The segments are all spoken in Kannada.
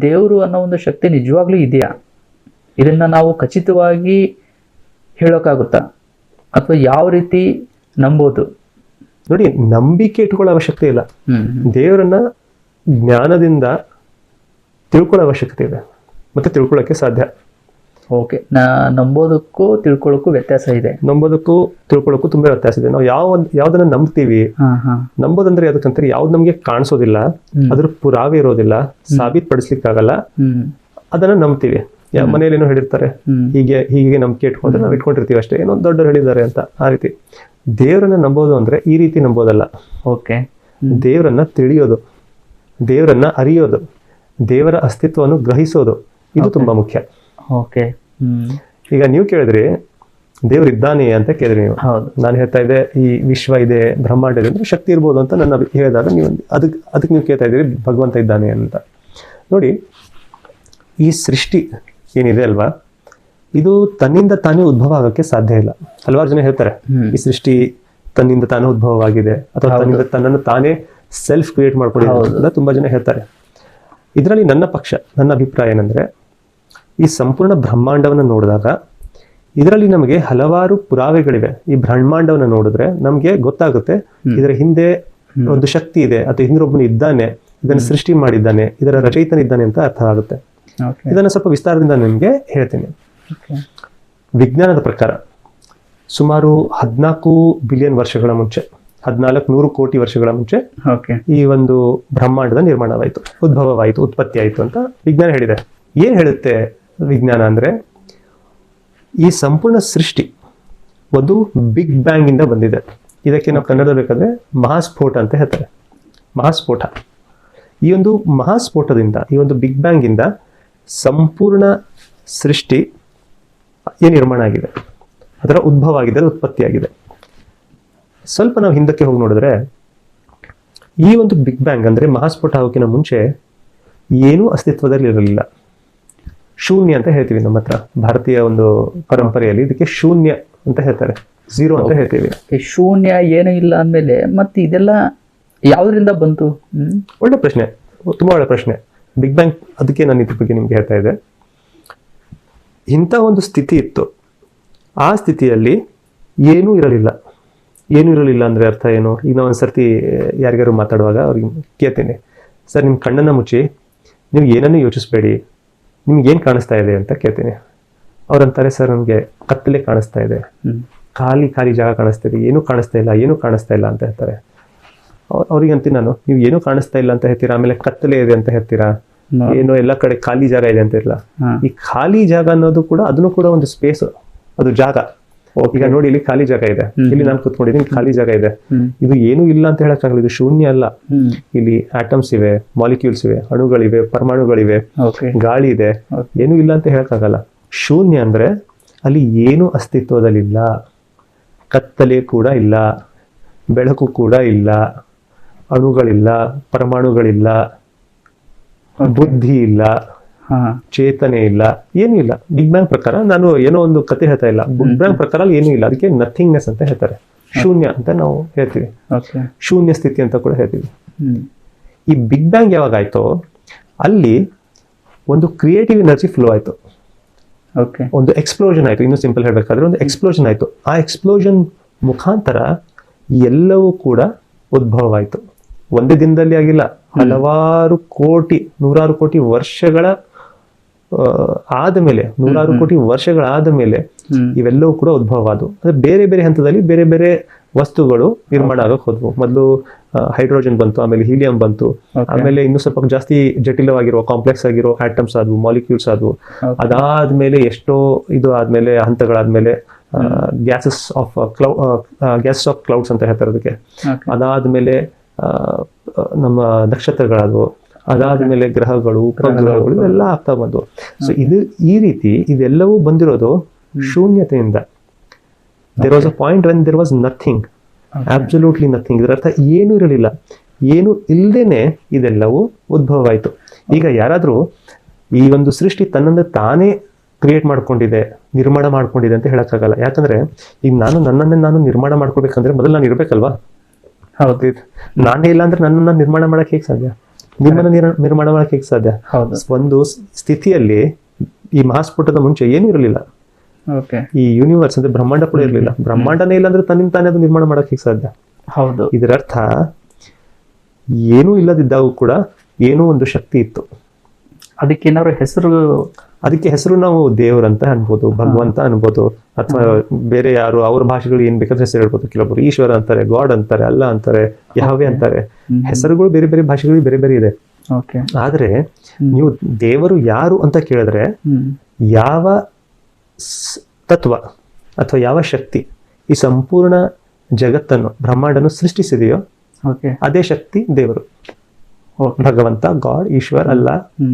ದೇವರು ಅನ್ನೋ ಒಂದು ಶಕ್ತಿ ನಿಜವಾಗ್ಲೂ ಇದೆಯಾ? ಇದನ್ನ ನಾವು ಖಚಿತವಾಗಿ ಹೇಳೋಕ್ಕಾಗುತ್ತಾ ಅಥವಾ ಯಾವ ರೀತಿ ನಂಬೋದು? ನೋಡಿ ನಂಬಿಕೆ ಇಟ್ಕೊಳ್ಳೋ ಅವಶ್ಯಕತೆ ಇಲ್ಲ. ದೇವರನ್ನ ಜ್ಞಾನದಿಂದ ತಿಳ್ಕೊಳ್ಳೋ ಅವಶ್ಯಕತೆ ಇದೆ. ಮತ್ತೆ ತಿಳ್ಕೊಳ್ಳೋಕೆ ಸಾಧ್ಯ. ಓಕೆ ನಾ ನಂಬೋದಕ್ಕೂ ತಿಳ್ಕೊಳ್ಳೋಕ್ಕೂ ವ್ಯತ್ಯಾಸ ಇದೆ. ನಂಬೋದಕ್ಕೂ ತಿಳ್ಕೊಳ್ಳೋಕ್ಕೂ ತುಂಬಾ ವ್ಯತ್ಯಾಸ ಇದೆ. ನಾವು ಯಾವ ಯಾವ್ದನ್ನ ನಂಬ್ತೀವಿ ನಂಬೋದಂದ್ರೆ ಯಾವ್ದಕ್ಕಂತಾರೆ ಯಾವ್ದು ನಮ್ಗೆ ಕಾಣಿಸೋದಿಲ್ಲ. ಅದ್ರ ಪುರಾವೆ ಇರೋದಿಲ್ಲ ಸಾಬೀತ್ಪಡಿಸ್ಲಿಕ್ಕಾಗಲ್ಲ. ಆಗಲ್ಲ ಅದನ್ನ ನಂಬ್ತೀವಿ. ಮನೇಲಿ ಏನೋ ಹೇಳಿರ್ತಾರೆ ಹೀಗೆ ಹೀಗೆ ನಂಬಿಕೆ ಇಟ್ಕೊಂಡ್ರೆ ನಾವು ಇಟ್ಕೊಂಡಿರ್ತೀವಿ ಅಷ್ಟೇ. ಏನೋ ದೊಡ್ಡವ್ರು ಹೇಳಿದ್ದಾರೆ ಅಂತ ಆ ರೀತಿ. ದೇವರನ್ನ ನಂಬೋದು ಅಂದ್ರೆ ಈ ರೀತಿ ನಂಬೋದಲ್ಲ. ಓಕೆ ದೇವರನ್ನ ತಿಳಿಯೋದು ದೇವರನ್ನ ಅರಿಯೋದು ದೇವರ ಅಸ್ತಿತ್ವವನ್ನು ಗ್ರಹಿಸೋದು ಇದು ತುಂಬಾ ಮುಖ್ಯ. ಓಕೆ ಈಗ ನೀವು ಕೇಳಿದ್ರಿ ದೇವರಿದ್ದಾನೆ ಅಂತ ಕೇಳಿದ್ರಿ ನೀವು. ನಾನು ಹೇಳ್ತಾ ಇದ್ದೆ ಈ ವಿಶ್ವ ಇದೆ ಬ್ರಹ್ಮಾಂಡ ಇದೆ ಅಂದ್ರೆ ಶಕ್ತಿ ಇರ್ಬೋದು ಅಂತ ನನ್ನ ಹೇಳಿದಾಗ ನೀವು ಅದಕ್ಕೆ ಅದಕ್ಕೆ ನೀವು ಕೇಳ್ತಾ ಇದ್ದೀರಿ ಭಗವಂತ ಇದ್ದಾನೆ ಅಂತ. ನೋಡಿ ಈ ಸೃಷ್ಟಿ ಏನಿದೆ ಅಲ್ವಾ? ಇದು ತನ್ನಿಂದ ತಾನೇ ಉದ್ಭವ ಆಗೋಕ್ಕೆ ಸಾಧ್ಯ ಇಲ್ಲ. ಹಲವಾರು ಜನ ಹೇಳ್ತಾರೆ ಈ ಸೃಷ್ಟಿ ತನ್ನಿಂದ ತಾನೇ ಉದ್ಭವವಾಗಿದೆ ಅಥವಾ ತನ್ನಿಂದ ತನ್ನನ್ನು ತಾನೇ ಸೆಲ್ಫ್ ಕ್ರಿಯೇಟ್ ಮಾಡ್ಕೊಂಡಿದೆ ಅಂತ ತುಂಬಾ ಜನ ಹೇಳ್ತಾರೆ. ಇದರಲ್ಲಿ ನನ್ನ ಪಕ್ಷ ನನ್ನ ಅಭಿಪ್ರಾಯ ಏನಂದ್ರೆ ಈ ಸಂಪೂರ್ಣ ಬ್ರಹ್ಮಾಂಡವನ್ನು ನೋಡಿದಾಗ ಇದರಲ್ಲಿ ನಮಗೆ ಹಲವಾರು ಪುರಾವೆಗಳಿವೆ. ಈ ಬ್ರಹ್ಮಾಂಡವನ್ನು ನೋಡಿದ್ರೆ ನಮಗೆ ಗೊತ್ತಾಗುತ್ತೆ ಇದರ ಹಿಂದೆ ಒಂದು ಶಕ್ತಿ ಇದೆ ಅಥವಾ ಹಿಂದೊಬ್ಬನು ಇದ್ದಾನೆ ಇದನ್ನು ಸೃಷ್ಟಿ ಮಾಡಿದ್ದಾನೆ ಇದರ ರಚಯಿತನಿದ್ದಾನೆ ಅಂತ ಅರ್ಥ ಆಗುತ್ತೆ. ಇದನ್ನು ಸ್ವಲ್ಪ ವಿಸ್ತಾರದಿಂದ ನಿಮಗೆ ಹೇಳ್ತೀನಿ. ವಿಜ್ಞಾನದ ಪ್ರಕಾರ ಸುಮಾರು ಹದಿನಾಲ್ಕು ಬಿಲಿಯನ್ ವರ್ಷಗಳ ಮುಂಚೆ ಹದಿನಾಲ್ಕು ನೂರು ಕೋಟಿ ವರ್ಷಗಳ ಮುಂಚೆ ಈ ಒಂದು ಬ್ರಹ್ಮಾಂಡದ ನಿರ್ಮಾಣವಾಯಿತು ಉದ್ಭವವಾಯಿತು ಉತ್ಪತ್ತಿ ಆಯಿತು ಅಂತ ವಿಜ್ಞಾನ ಹೇಳಿದೆ. ಏನ್ ಹೇಳುತ್ತೆ? ವಿಜ್ಞಾನ ಅಂದ್ರೆ ಈ ಸಂಪೂರ್ಣ ಸೃಷ್ಟಿ ಒಂದು ಬಿಗ್ ಬ್ಯಾಂಗ್ ಇಂದ ಬಂದಿದೆ. ಇದಕ್ಕೆ ನಾವು ಕನ್ನಡ ಬೇಕಾದ್ರೆ ಮಹಾಸ್ಫೋಟ ಅಂತ ಹೇಳ್ತಾರೆ. ಮಹಾಸ್ಫೋಟ. ಈ ಒಂದು ಮಹಾಸ್ಫೋಟದಿಂದ, ಈ ಒಂದು ಬಿಗ್ ಬ್ಯಾಂಗ್ ಇಂದ ಸಂಪೂರ್ಣ ಸೃಷ್ಟಿ ಏನ್ ನಿರ್ಮಾಣ ಆಗಿದೆ? ಅದರ ಉದ್ಭವ ಆಗಿದೆ ಉತ್ಪತ್ತಿಯಾಗಿದೆ ಸ್ವಲ್ಪ ನಾವು ಹಿಂದಕ್ಕೆ ಹೋಗಿ ನೋಡಿದ್ರೆ ಈ ಒಂದು ಬಿಗ್ ಬ್ಯಾಂಗ್ ಅಂದ್ರೆ ಮಹಾಸ್ಫೋಟ ಆಗೋಕ್ಕಿಂತ ಮುಂಚೆ ಏನೂ ಅಸ್ತಿತ್ವದಲ್ಲಿ ಇರಲಿಲ್ಲ ಶೂನ್ಯ ಅಂತ ಹೇಳ್ತೀವಿ ನಮ್ಮ ಹತ್ರ. ಭಾರತೀಯ ಒಂದು ಪರಂಪರೆಯಲ್ಲಿ ಇದಕ್ಕೆ ಶೂನ್ಯ ಅಂತ ಹೇಳ್ತಾರೆ. ಝೀರೋ ಅಂತ ಹೇಳ್ತೀವಿ. ಈ ಶೂನ್ಯ ಏನೂ ಇಲ್ಲ ಅಂದಮೇಲೆ ಮತ್ತೆ ಇದೆಲ್ಲ ಯಾವ್ದ್ರಿಂದ ಬಂತು? ಒಳ್ಳೆ ಪ್ರಶ್ನೆ. ತುಂಬಾ ಒಳ್ಳೆ ಪ್ರಶ್ನೆ. ಬಿಗ್ ಬ್ಯಾಂಗ್ ಅದಕ್ಕೆ ನಾನು ಇದ್ರ ಬಗ್ಗೆ ನಿಮ್ಗೆ ಹೇಳ್ತಾ ಇದ್ದೆ. ಇಂಥ ಒಂದು ಸ್ಥಿತಿ ಇತ್ತು. ಆ ಸ್ಥಿತಿಯಲ್ಲಿ ಏನೂ ಇರಲಿಲ್ಲ. ಏನೂ ಇರಲಿಲ್ಲ ಅಂದ್ರೆ ಅರ್ಥ ಏನು? ಈಗ ನಾವು ಒಂದ್ಸರ್ತಿ ಯಾರಿಗಾರು ಮಾತಾಡುವಾಗ ಅವ್ರಿಗೆ ಕೇಳ್ತೀನಿ. ಸರ್ ನಿಮ್ಮ ಕಣ್ಣನ್ನು ಮುಚ್ಚಿ ನೀವು ಏನನ್ನೂ ಯೋಚಿಸ್ಬೇಡಿ. ನಿಮ್ಗೆ ಏನು ಕಾಣಿಸ್ತಾ ಇದೆ ಅಂತ ಕೇಳ್ತೀನಿ. ಅವ್ರಂತಾರೆ ಸರ್ ನಮಗೆ ಕತ್ತಲೆ ಕಾಣಿಸ್ತಾ ಇದೆ. ಖಾಲಿ ಖಾಲಿ ಜಾಗ ಕಾಣಿಸ್ತಾ ಇದೆ. ಏನೂ ಕಾಣಿಸ್ತಾ ಇಲ್ಲ ಏನೂ ಕಾಣಿಸ್ತಾ ಇಲ್ಲ ಅಂತ ಹೇಳ್ತಾರೆ. ಅವ್ರ್- ಅವ್ರಿಗೆ ಅಂತೀನಿ ನಾನು ನೀವು ಏನೂ ಕಾಣಿಸ್ತಾ ಇಲ್ಲ ಅಂತ ಹೇಳ್ತೀರಾ? ಆಮೇಲೆ ಕತ್ತಲೆ ಇದೆ ಅಂತ ಹೇಳ್ತೀರಾ. ಏನೋ ಎಲ್ಲ ಕಡೆ ಖಾಲಿ ಜಾಗ ಇದೆ ಅಂತ ಇರಲ್ಲ ಈ ಖಾಲಿ ಜಾಗ ಅನ್ನೋದು ಕೂಡ ಅದನ್ನು ಕೂಡ ಒಂದು ಸ್ಪೇಸ್ ಅದು ಜಾಗ. ಈಗ ನೋಡಿ ಇಲ್ಲಿ ಖಾಲಿ ಜಾಗ ಇದೆ. ಇಲ್ಲಿ ನಾನು ಕುತ್ಕೊಂಡಿದ್ದೀನಿ ಖಾಲಿ ಜಾಗ ಇದೆ. ಇದು ಏನು ಇಲ್ಲ ಅಂತ ಹೇಳಕ್ಕಾಗಲ್ಲ ಇದು ಶೂನ್ಯ ಅಲ್ಲ. ಇಲ್ಲಿ ಆಟಮ್ಸ್ ಇವೆ ಮಾಲಿಕ್ಯೂಲ್ಸ್ ಇವೆ ಅಣುಗಳಿವೆ ಪರಮಾಣುಗಳಿವೆ ಗಾಳಿ ಇದೆ. ಏನು ಇಲ್ಲ ಅಂತ ಹೇಳಕ್ಕಾಗಲ್ಲ ಶೂನ್ಯ ಅಂದ್ರೆ ಅಲ್ಲಿ ಏನು ಅಸ್ತಿತ್ವದಲ್ಲಿಲ್ಲ. ಕತ್ತಲೆ ಕೂಡ ಇಲ್ಲ ಬೆಳಕು ಕೂಡ ಇಲ್ಲ ಅಣುಗಳಿಲ್ಲ ಪರಮಾಣುಗಳಿಲ್ಲ ಬುದ್ಧಿ ಇಲ್ಲ. ಚೇತನೆ ಇಲ್ಲ ಏನೂ ಇಲ್ಲ. ಬಿಗ್ ಬ್ಯಾಂಗ್ ಪ್ರಕಾರ ನಾನು ಏನೋ ಒಂದು ಕತೆ ಹೇಳ್ತಾ ಇಲ್ಲ. ಬಿಗ್ ಬ್ಯಾಂಗ್ ಪ್ರಕಾರ ಏನು ಇಲ್ಲ. ಅದಕ್ಕೆ ನಥಿಂಗ್ನೆಸ್ ಅಂತ ಹೇಳ್ತಾರೆ. ಶೂನ್ಯ ಅಂತ ನಾವು ಹೇಳ್ತೀವಿ. ಶೂನ್ಯ ಸ್ಥಿತಿ ಅಂತ ಕೂಡ ಹೇಳ್ತೀವಿ. ಈ ಬಿಗ್ ಬ್ಯಾಂಗ್ ಯಾವಾಗ ಆಯ್ತೋ ಅಲ್ಲಿ ಒಂದು ಕ್ರಿಯೇಟಿವ್ ಎನರ್ಜಿ ಫ್ಲೋ ಆಯ್ತು. ಓಕೆ. ಒಂದು ಎಕ್ಸ್ಪ್ಲೋಷನ್ ಆಯ್ತು. ಇನ್ನು ಸಿಂಪಲ್ ಹೇಳಬೇಕಾದ್ರೆ ಒಂದು ಎಕ್ಸ್ಪ್ಲೋಷನ್ ಆಯ್ತು. ಆ ಎಕ್ಸ್ಪ್ಲೋಷನ್ ಮುಖಾಂತರ ಎಲ್ಲವೂ ಕೂಡ ಉದ್ಭವವಾಯಿತು. ಒಂದೇ ದಿನದಲ್ಲಿ ಆಗಿಲ್ಲ. ಹಲವಾರು ಕೋಟಿ ನೂರಾರು ಕೋಟಿ ವರ್ಷಗಳ ಆದ ಮೇಲೆ ನೂರಾರು ಕೋಟಿ ವರ್ಷಗಳಾದ ಮೇಲೆ ಇವೆಲ್ಲವೂ ಕೂಡ ಉದ್ಭವವಾದವು. ಅಂದ್ರೆ ಬೇರೆ ಬೇರೆ ಹಂತದಲ್ಲಿ ಬೇರೆ ಬೇರೆ ವಸ್ತುಗಳು ನಿರ್ಮಾಣ ಆಗಕ್ ಹೋದ್ವು. ಮೊದಲು ಹೈಡ್ರೋಜನ್ ಬಂತು ಆಮೇಲೆ ಹೀಲಿಯಂ ಬಂತು. ಆಮೇಲೆ ಇನ್ನು ಸ್ವಲ್ಪ ಜಾಸ್ತಿ ಜಟಿಲವಾಗಿರೋ ಕಾಂಪ್ಲೆಕ್ಸ್ ಆಗಿರೋ ಆಟಮ್ಸ್ ಆದ್ವು ಮಾಲಿಕ್ಯೂಲ್ಸ್ ಆದ್ವು. ಅದಾದ್ಮೇಲೆ ಎಷ್ಟೋ ಇದು ಆದ್ಮೇಲೆ ಹಂತಗಳಾದ್ಮೇಲೆ gases of ಕ್ಲೌ gases of clouds ಅಂತ ಹೇಳ್ತಾರೆ ಅದಕ್ಕೆ. ಅದಾದ್ಮೇಲೆ ನಮ್ಮ ನಕ್ಷತ್ರಗಳಾದವು. ಅದಾದ್ಮೇಲೆ ಗ್ರಹಗಳು ಉಪಗ್ರಹಗಳು ಇವೆಲ್ಲ ಆಗ್ತಾ ಬಂದವು ಸೊ ಇದು ಈ ರೀತಿ ಇದೆಲ್ಲವೂ ಬಂದಿರೋದು ಶೂನ್ಯತೆಯಿಂದ. There was a point when there was nothing absolutely nothing ಇದರ ಅರ್ಥ ಏನೂ ಇರಲಿಲ್ಲ. ಏನು ಇಲ್ಲದೇನೆ ಇದೆಲ್ಲವೂ ಉದ್ಭವವಾಯಿತು. ಈಗ ಯಾರಾದರೂ ಈ ಒಂದು ಸೃಷ್ಟಿ ತನ್ನನ್ನು ತಾನೇ ಕ್ರಿಯೇಟ್ ಮಾಡ್ಕೊಂಡಿದೆ ನಿರ್ಮಾಣ ಮಾಡ್ಕೊಂಡಿದೆ ಅಂತ ಹೇಳಕ್ಕಾಗಲ್ಲ. ಯಾಕಂದ್ರೆ ಈಗ ನಾನು ನನ್ನನ್ನೇ ನಾನು ನಿರ್ಮಾಣ ಮಾಡ್ಕೋಬೇಕಂದ್ರೆ ಮೊದಲು ನಾನು ಇರಬೇಕಲ್ವಾ? ಹೌದು. ನಾನೇ ಇಲ್ಲ ಅಂದ್ರೆ ನನ್ನನ್ನ ನಿರ್ಮಾಣ ಮಾಡೋಕೆ ಹೇಗೆ ಸಾಧ್ಯ? ನಿಮ್ಮನ್ನ ನಿರ್- ನಿರ್ಮಾಣ ಮಾಡಕ್ಕೆ ಹೇಗೆ ಸಾಧ್ಯ? ಒಂದು ಸ್ಥಿತಿಯಲ್ಲಿ ಈ ಮಹಾಸ್ಫೋಟದ ಮುಂಚೆ ಏನೂ ಇರಲಿಲ್ಲ. ಈ ಯೂನಿವರ್ಸ್ ಅಂದ್ರೆ ಬ್ರಹ್ಮಾಂಡ ಕೂಡ ಇರಲಿಲ್ಲ. ಬ್ರಹ್ಮಾಂಡನೇ ಇಲ್ಲ ಅಂದ್ರೆ ತನ್ನಿಂದ ತಾನೇ ಅದು ನಿರ್ಮಾಣ ಮಾಡಕ್ಕೆ ಹೇಗೆ ಸಾಧ್ಯ? ಹೌದು. ಇದರ ಅರ್ಥ ಏನೂ ಇಲ್ಲದಿದ್ದಾಗೂ ಕೂಡ ಏನೋ ಒಂದು ಶಕ್ತಿ ಇತ್ತು. ಅದಕ್ಕೆ ಏನಾದ್ರು ಹೆಸರು? ಅದಕ್ಕೆ ಹೆಸರು ನಾವು ದೇವರಂತ ಅನ್ಬೋದು ಭಗವಂತ ಅನ್ಬೋದು ಅಥವಾ ಬೇರೆ ಯಾರು ಅವ್ರ ಭಾಷೆಗಳು ಏನ್ ಬೇಕಾದ್ರೆ ಹೆಸರು ಹೇಳ್ಬೋದು. ಕೆಲವೊಬ್ರು ಈಶ್ವರ ಅಂತಾರೆ ಗಾಡ್ ಅಂತಾರೆ ಅಲ್ಲ ಅಂತಾರೆ ಯಾವೇ ಅಂತಾರೆ. ಹೆಸರುಗಳು ಬೇರೆ ಬೇರೆ ಭಾಷೆಗಳು ಬೇರೆ ಬೇರೆ ಇದೆ. ಆದ್ರೆ ನೀವು ದೇವರು ಯಾರು ಅಂತ ಕೇಳಿದ್ರೆ ಯಾವ ತತ್ವ ಅಥವಾ ಯಾವ ಶಕ್ತಿ ಈ ಸಂಪೂರ್ಣ ಜಗತ್ತನ್ನು ಬ್ರಹ್ಮಾಂಡನ್ನು ಸೃಷ್ಟಿಸಿದೆಯೋ ಅದೇ ಶಕ್ತಿ ದೇವರು. ಭಗವಂತ ಗಾಡ್ ಈಶ್ವರ್ ಅಲ್ಲ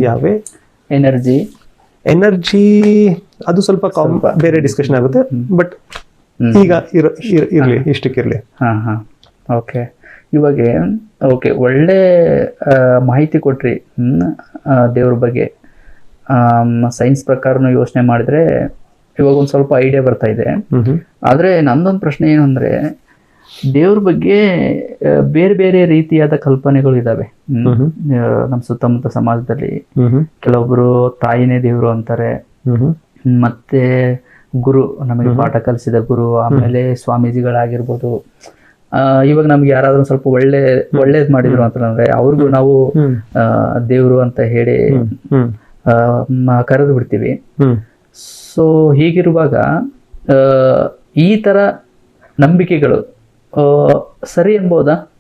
ಯಾವೇ. ಎನರ್ಜಿ ಎನರ್ಜಿ ಅದು ಸ್ವಲ್ಪ ಕಾಮ್ ಬೇರೆ ಡಿಸ್ಕಷನ್ ಆಗುತ್ತೆ ಬಟ್ ಈಗ ಇರ್ಲಿ ಇಷ್ಟಕ್ಕಿರ್ಲಿ ಹಾ ಹಾ. ಓಕೆ ಇವಾಗ ಓಕೆ ಒಳ್ಳೆ ಮಾಹಿತಿ ಕೊಟ್ರಿ ದೇವ್ರ ಬಗ್ಗೆ. ಸೈನ್ಸ್ ಪ್ರಕಾರನು ಯೋಚನೆ ಮಾಡಿದ್ರೆ ಇವಾಗ ಒಂದು ಸ್ವಲ್ಪ ಐಡಿಯಾ ಬರ್ತಾ ಇದೆ. ಆದರೆ ನಂದೊಂದು ಪ್ರಶ್ನೆ ಏನು ಅಂದರೆ ದೇವ್ರ ಬಗ್ಗೆ ಬೇರೆ ಬೇರೆ ರೀತಿಯಾದ ಕಲ್ಪನೆಗಳು ಇದಾವೆ. ನಮ್ಮ ಸುತ್ತಮುತ್ತ ಸಮಾಜದಲ್ಲಿ ಕೆಲವೊಬ್ರು ತಾಯಿನೇ ದೇವ್ರು ಅಂತಾರೆ. ಮತ್ತೆ ಗುರು ನಮಗೆ ಪಾಠ ಕಲಿಸಿದ ಗುರು ಆಮೇಲೆ ಸ್ವಾಮೀಜಿಗಳಾಗಿರ್ಬೋದು. ಆ, ಇವಾಗ ನಮ್ಗೆ ಯಾರಾದ್ರೂ ಸ್ವಲ್ಪ ಒಳ್ಳೆ ಒಳ್ಳೇದ್ ಮಾಡಿದ್ರು ಅಂತಂದ್ರೆ ಅವ್ರಿಗೂ ನಾವು ದೇವ್ರು ಅಂತ ಹೇಳಿ ಕರೆದು ಬಿಡ್ತೀವಿ. ಸೊ ಹೀಗಿರುವಾಗ ಈ ತರ ನಂಬಿಕೆಗಳು ಸರಿ ಎಂಬೋದಾ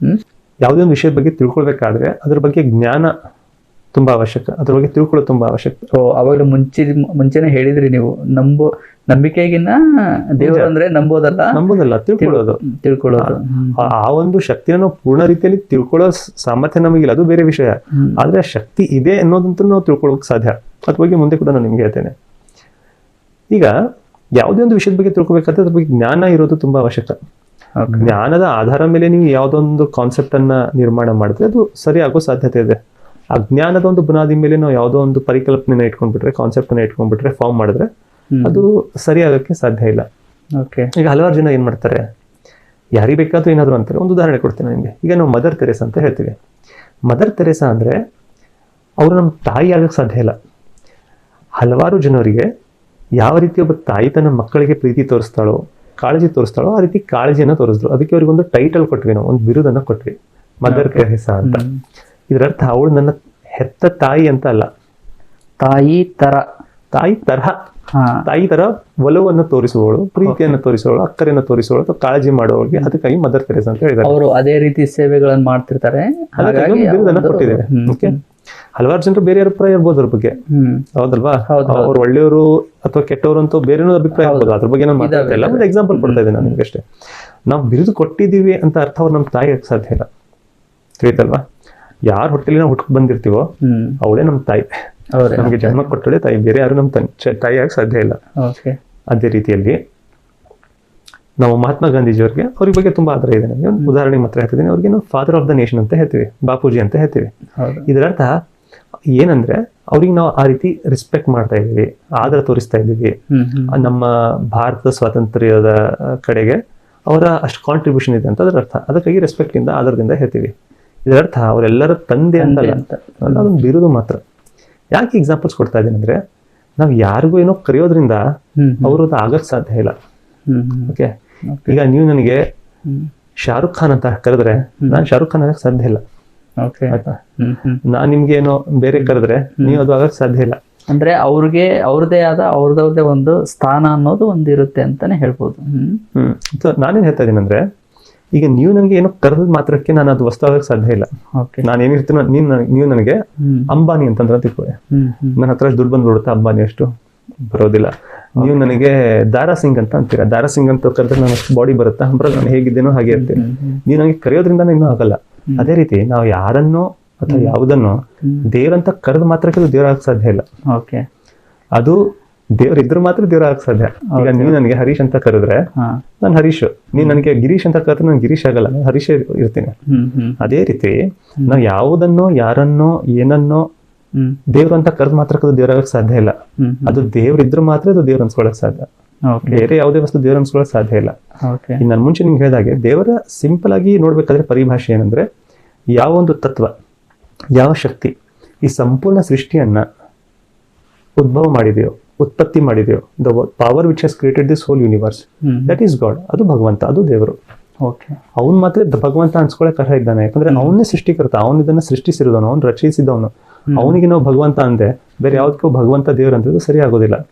ಯಾವುದೇ ಒಂದು ವಿಷಯದ ಬಗ್ಗೆ ತಿಳ್ಕೊಳ್ಬೇಕಾದ್ರೆ ಅದ್ರ ಬಗ್ಗೆ ಜ್ಞಾನ ತುಂಬಾ ಅವಶ್ಯಕ. ಅದ್ರ ಬಗ್ಗೆ ತಿಳ್ಕೊಳ್ಳೋದು ತುಂಬಾ ಅವಶ್ಯಕ. ಓ ಅವಾಗಲೇ ಮುಂಚೆ ಮುಂಚೆನೆ ಹೇಳಿದ್ರಿ ನೀವು. ನಂಬೋ ನಂಬಿಕೆಗಿನ್ನ ದೇವರು ಅಂದ್ರೆ ನಂಬೋದಲ್ಲ? ನಂಬೋದಲ್ಲ ತಿಳ್ಕೊಳ್ಳೋದು. ತಿಳ್ಕೊಳ್ಳೋದು. ಆ- ಒಂದು ಶಕ್ತಿನ ನಾವು ಪೂರ್ಣ ರೀತಿಯಲ್ಲಿ ತಿಳ್ಕೊಳ್ಳೋ ಸಾಮರ್ಥ್ಯ ನಮಗಿಲ್ಲ. ಅದು ಬೇರೆ ವಿಷಯ. ಆದ್ರೆ ಆ ಶಕ್ತಿ ಇದೆ ಅನ್ನೋದಂತೂ ನಾವು ತಿಳ್ಕೊಳ್ಳೋಕೆ ಸಾಧ್ಯ. ಅದ್ರ ಬಗ್ಗೆ ಮುಂದೆ ಕೂಡ ನಾನು ನಿಮ್ಗೆ ಹೇಳ್ತೇನೆ. ಈಗ ಯಾವುದೇ ಒಂದು ವಿಷಯದ ಬಗ್ಗೆ ತಿಳ್ಕೊಬೇಕಾದ್ರೆ ಅದ್ರ ಬಗ್ಗೆ ಜ್ಞಾನ ಇರೋದು ತುಂಬಾ ಅವಶ್ಯಕ. ಜ್ಞಾನದ ಆಧಾರ ಮೇಲೆ ನೀವು ಯಾವುದೊಂದು ಕಾನ್ಸೆಪ್ಟ್ ಅನ್ನ ನಿರ್ಮಾಣ ಮಾಡಿದ್ರೆ ಅದು ಸರಿ ಆಗೋ ಸಾಧ್ಯತೆ ಇದೆ. ಆ ಜ್ಞಾನದ ಒಂದು ಬುನಾದಿ ಮೇಲೆ ನಾವು ಯಾವುದೋ ಒಂದು ಪರಿಕಲ್ಪನೆ ಇಟ್ಕೊಂಡ್ಬಿಟ್ರೆ ಕಾನ್ಸೆಪ್ಟ್ ಅನ್ನ ಇಟ್ಕೊಂಡ್ಬಿಟ್ರೆ ಫಾರ್ಮ್ ಮಾಡಿದ್ರೆ ಅದು ಸರಿ ಆಗೋಕೆ ಸಾಧ್ಯ ಇಲ್ಲ. ಈಗ ಹಲವಾರು ಜನ ಏನ್ ಮಾಡ್ತಾರೆ? ಯಾರಿಗೆ ಬೇಕಾದ್ರೂ ಏನಾದ್ರು ಅಂತಾರೆ. ಒಂದು ಉದಾಹರಣೆ ಕೊಡ್ತೀನಿ ನಿಮಗೆ. ಈಗ ನಾವು ಮದರ್ ತೆರೇಸ ಅಂತ ಹೇಳ್ತೀವಿ. ಮದರ್ ತೆರೇಸಾ ಅಂದ್ರೆ ಅವರು ನಮ್ಮ ತಾಯಿ ಆಗಕ್ಕೆ ಸಾಧ್ಯ ಇಲ್ಲ. ಹಲವಾರು ಜನರಿಗೆ ಯಾವ ರೀತಿ ಒಬ್ಬ ತಾಯಿ ತನ್ನ ಮಕ್ಕಳಿಗೆ ಪ್ರೀತಿ ತೋರಿಸ್ತಾಳೋ ಕಾಳಜಿ ತೋರಿಸ್ತಾಳೋ ಆ ರೀತಿ ಕಾಳಜಿಯನ್ನ ತೋರಿಸಿದ್ರು ಅದಕ್ಕೆ ಅವ್ರಿಗೆ ಒಂದು ಟೈಟಲ್ ಕೊಟ್ವಿ ನಾವು ಒಂದು ಬಿರುದನ್ನ ಕೊಟ್ವಿ. ಮದರ್ ತೆರೇಸಾ ಅಂತ. ಇದರರ್ಥ ಅವಳು ನನ್ನ ಹೆತ್ತ ತಾಯಿ ಅಂತ ಅಲ್ಲ. ತಾಯಿ ತರ. ತಾಯಿ ತರಹ. ಹಾ. ತಾಯಿ ತರ ಒಲವನ್ನು ತೋರಿಸುವವಳು ಪ್ರೀತಿಯನ್ನು ತೋರಿಸುವವಳು ಅಕ್ಕರೆಯನ್ನು ತೋರಿಸುವವಳು ಅಥವಾ ಕಾಳಜಿ ಮಾಡುವವಳಿಗೆ ಅದಕ್ಕಾಗಿ ಮದರ್ ತೆರೇಸಾ ಅಂತ ಹೇಳಿದ್ದಾರೆ. ಅವರು ಅದೇ ರೀತಿ ಸೇವೆಗಳನ್ನು ಮಾಡ್ತಿರ್ತಾರೆ. ಅದಕ್ಕಾಗಿ ಹಲವಾರು ಜನರು ಬೇರೆ ಅಭಿಪ್ರಾಯ ಇರ್ಬೋದು ಅದ್ರ ಬಗ್ಗೆ. ಹೌದಲ್ವಾ? ಹೌದು, ಹೌದು. ಅವ್ರು ಒಳ್ಳೆಯವರು ಅಥವಾ ಕೆಟ್ಟವರು ಅಂತ ಬೇರೆ ಅಭಿಪ್ರಾಯ ಇರ್ಬೋದು ಅದ್ರ ಬಗ್ಗೆ ನಾನು ಮಾತಾಡ್ತಾ ಇಲ್ಲ. ಒಂದು ಎಕ್ಸಾಂಪಲ್ ಕೊಡ್ತಾ ಇದ್ದೀನಿ ನಾನು ನಿಮ್ಗೆ ಅಷ್ಟೇ ನಾವು ಬಿರುದು ಕೊಟ್ಟಿದ್ದೀವಿ ಅಂತ ಅರ್ಥ ಅವ್ರು ನಮ್ಮ ತಾಯಿ ಸಾಧ್ಯ ಇಲ್ಲ. ತಿಳಿತಲ್ವಾ? ಯಾರ ಹೊಟ್ಟೆಲಿ ನಾವು ಹುಟ್ಕ್ ಬಂದಿರ್ತೀವೋ ಅವಳೇ ನಮ್ಮ ತಾಯಿ. ನಮ್ಗೆ ಜನ್ಮ ಕೊಟ್ಟಳೆ ತಾಯಿ ಬೇರೆ ಯಾರು ನಮ್ಮ ತಾಯಿ ಆಗಕ್ಕೆ ಸಾಧ್ಯ ಇಲ್ಲ. ಅದೇ ರೀತಿಯಲ್ಲಿ ನಾವು ಮಹಾತ್ಮ ಗಾಂಧೀಜಿಯವ್ರಿಗೆ ಅವ್ರಿಗೆ ಬಗ್ಗೆ ತುಂಬಾ ಆಧಾರ ಇದೆ ನನಗೆ ಒಂದು ಉದಾಹರಣೆ ಮಾತ್ರ ಹೇಳ್ತಿದ್ದೀನಿ. ಅವ್ರಿಗೆ ನಾವು ಫಾದರ್ ಆಫ್ ದ ನೇಷನ್ ಅಂತ ಹೇಳ್ತೀವಿ ಬಾಪೂಜಿ ಅಂತ ಹೇಳ್ತೀವಿ. ಇದರರ್ಥ ಇದರ ಅರ್ಥ ಏನಂದ್ರೆ ಅವ್ರಿಗೆ ನಾವು ಆ ರೀತಿ ರೆಸ್ಪೆಕ್ಟ್ ಮಾಡ್ತಾ ಇದ್ದೀವಿ ಆದರ ತೋರಿಸ್ತಾ ಇದ್ದೀವಿ. ನಮ್ಮ ಭಾರತದ ಸ್ವಾತಂತ್ರ್ಯದ ಕಡೆಗೆ ಅವರ ಅಷ್ಟು ಕಾಂಟ್ರಿಬ್ಯೂಷನ್ ಇದೆ ಅಂತ ಅದರ ಅರ್ಥ ಅದಕ್ಕಾಗಿ ರೆಸ್ಪೆಕ್ಟ್ ಇಂದ ಆದರದಿಂದ ಹೇಳ್ತೀವಿ. ಇದರ ಅರ್ಥ ಅವರೆಲ್ಲರ ತಂದೆ ಅಂತಲ್ಲ ಅಂತ. ಅದೊಂದು ಬಿರುದು ಮಾತ್ರ. ಯಾಕೆ ಎಕ್ಸಾಂಪಲ್ಸ್ ಕೊಡ್ತಾ ಇದ್ದೀನಿ ಅಂದ್ರೆ ನಾವು ಯಾರಿಗೂ ಏನೋ ಕರೆಯೋದ್ರಿಂದ ಅವರು ಅದು ಆಗಕ್ಕೆ ಸಾಧ್ಯ ಇಲ್ಲ. ಓಕೆ. ಈಗ ನೀವು ನನಗೆ ಶಾರುಖ್ ಖಾನ್ ಅಂತ ಕರೆದ್ರೆ ನಾನು ಶಾರುಖ್ ಖಾನ್ ಆಗಕ್ಕೆ ಸಾಧ್ಯ ಇಲ್ಲ. ನಾನ್ ನಿಮ್ಗೆ ಏನೋ ಬೇರೆ ಕರೆದ್ರೆ ನೀವು ಅದು ಆಗಕ್ಕೆ ಸಾಧ್ಯ ಇಲ್ಲ. ಅಂದ್ರೆ ಅವ್ರಿಗೆ ಅವ್ರದೇ ಆದ ಅವ್ರದವ್ರದೇ ಒಂದು ಸ್ಥಾನ ಅನ್ನೋದು ಒಂದು ಇರುತ್ತೆ ಅಂತಾನೆ ಹೇಳ್ಬೋದು. ಹ್ಮ್. ನಾನೇನ್ ಹೇಳ್ತಾ ಇದ್ದೀನಿ ಅಂದ್ರೆ ಈಗ ನೀವು ನನಗೆ ಏನೋ ಕರೆದ ಮಾತ್ರಕ್ಕೆ ನಾನು ಅದು ವಸ್ತು ಆಗಕ್ಕೆ ಸಾಧ್ಯ ಇಲ್ಲ. ನಾನು ಏನಿರ್ತೀನೋ ನೀನ್ ನೀವು ನನಗೆ ಅಂಬಾನಿ ಅಂತಂದ್ರೆ ತಿಳ್ಕೊಳ್ಳಿ. ನನ್ನ ಹತ್ರ ದುಡ್ಡು ಬಂದ್ಬಿಡುತ್ತೆ ಅಂಬಾನಿ ಅಷ್ಟು. ಬರೋದಿಲ್ಲ. ನೀವು ನನಗೆ ದಾರಾ ಸಿಂಗ್ ಅಂತ ಅಂತೀರಾ? ದಾರಾ ಸಿಂಗ್ ಅಂತ ಕರೆದ್ರೆ ನಾನು ಬಾಡಿ ಬರುತ್ತಾ? ಅಂದ್ರೆ ನಾನು ಹೇಗಿದ್ದೇನೋ ಹಾಗೆ ಇರ್ತೀನಿ. ನೀವು ನನಗೆ ಕರೆಯೋದ್ರಿಂದ ಇನ್ನೂ ಆಗಲ್ಲ. ಅದೇ ರೀತಿ ನಾವು ಯಾರನ್ನೋ ಅಥವಾ ಯಾವುದನ್ನು ದೇವರಂತ ಕರೆದ ಮಾತ್ರ ಕೆಲವು ದೇವ್ರ ಆಗಕ್ಕೆ ಸಾಧ್ಯ ಇಲ್ಲ. ಓಕೆ ಅದು ದೇವ್ರ ಇದ್ರ ಮಾತ್ರ ದೇವ್ರ ಆಗಕ್ಕೆ ಸಾಧ್ಯ. ಈಗ ನೀವು ನನಗೆ ಹರೀಶ್ ಅಂತ ಕರೆದ್ರೆ ನಾನು ಹರೀಶ್. ನೀವು ನನಗೆ ಗಿರೀಶ್ ಅಂತ ಕರೆದ್ರೆ ನಾನು ಗಿರೀಶ್ ಆಗಲ್ಲ ನಾನು ಹರೀಶ್ ಇರ್ತೀನಿ. ಅದೇ ರೀತಿ ನಾವು ಯಾವುದನ್ನೋ ಯಾರನ್ನೋ ಏನನ್ನೋ ದೇವ್ರು ಅಂತ ಕರೆದ ಮಾತ್ರ ಅದು ದೇವ್ರಾಗಕ್ ಸಾಧ್ಯ ಇಲ್ಲ. ಅದು ದೇವ್ರ ಇದ್ರ ಮಾತ್ರ ಅದು ದೇವ್ರ ಅನ್ಸ್ಕೊಳಕ್ ಸಾಧ್ಯ. ಬೇರೆ ಯಾವುದೇ ವಸ್ತು ದೇವ್ರ ಅನ್ಸ್ಕೊಳಕ್ ಸಾಧ್ಯ ಇಲ್ಲ. ನಾನು ಮುಂಚೆ ನಿಮ್ಗೆ ಹೇಳಿದಾಗೆ ದೇವರ ಸಿಂಪಲ್ ಆಗಿ ನೋಡ್ಬೇಕಾದ್ರೆ ಪರಿಭಾಷೆ ಏನಂದ್ರೆ ಯಾವ ಒಂದು ತತ್ವ ಯಾವ ಶಕ್ತಿ ಈ ಸಂಪೂರ್ಣ ಸೃಷ್ಟಿಯನ್ನ ಉದ್ಭವ ಮಾಡಿದೆಯೋ ಉತ್ಪತ್ತಿ ಮಾಡಿದೆಯೋ the power which has created this whole universe that is God ಅದು ಭಗವಂತ ಅದು ದೇವರು. ಓಕೆ ಅವ್ನು ಮಾತ್ರ ಭಗವಂತ ಅನ್ಸ್ಕೊಳಕ್ ಅರ್ಹ ಇದ್ದಾನೆ. ಯಾಕಂದ್ರೆ ಅವನೇ ಸೃಷ್ಟಿಕರ್ತ ಅವನು ಇದನ್ನ ಸೃಷ್ಟಿಸಿರೋದವನು ಅವ್ನು ರಚಿಸಿದವನು. ಅವನಿಗೆ ನಾವು ಭಗವಂತ ಅಂದೆ ಬೇರೆ ಯಾವ್ದಕ್ಕೂ ಭಗವಂತ ದೇವ್ರ ಅಂತ ಸರಿ ಆಗೋದಿಲ್ಲ.